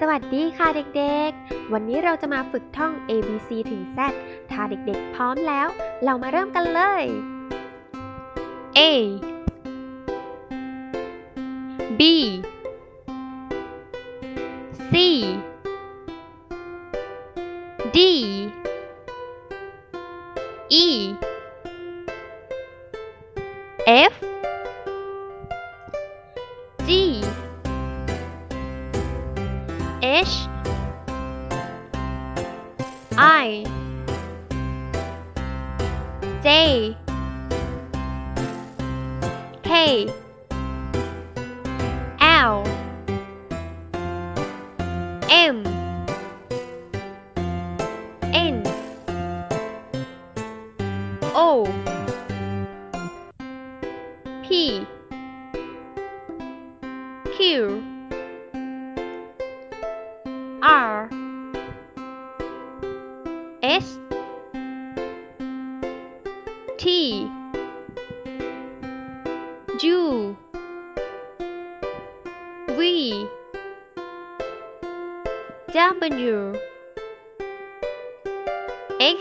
สวัสดีค่ะเด็กๆ วันนี้เราจะมาฝึกท่อง A B C ถึง Z ถ้าเด็กๆ พร้อมแล้ว เรามาเริ่มกันเลย A B C D E F H I. J K L. M. N. O. P. Q S T U V W X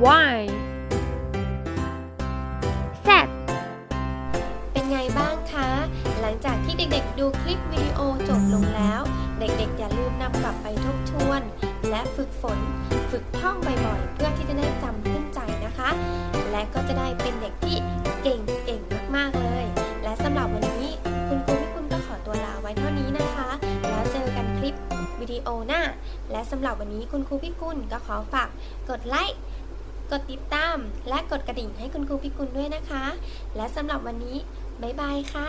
Y Z เป็นไงบ้างคะ หลังจากที่เด็กๆดูคลิปวิดีโอจบลงแล้ว อย่าลืมนำกลับไปทบทวน และฝึกฝน ฝึกท่องบ่อยๆ เพื่อที่จะได้จำขึ้นใจนะคะ และก็จะได้เป็นเด็กที่เก่งเก่งมากๆเลย และสำหรับวันนี้คุณครูพี่คุณก็ขอตัวลาไว้เท่านี้นะคะ แล้วเจอกันคลิปวิดีโอหน้า และสำหรับวันนี้คุณครูพี่กุลก็ขอฝากกดไลค์กดติดตาม และกดกระดิ่งให้คุณครูพี่กุลด้วยนะคะ และสำหรับวันนี้ บ๊ายบายค่ะ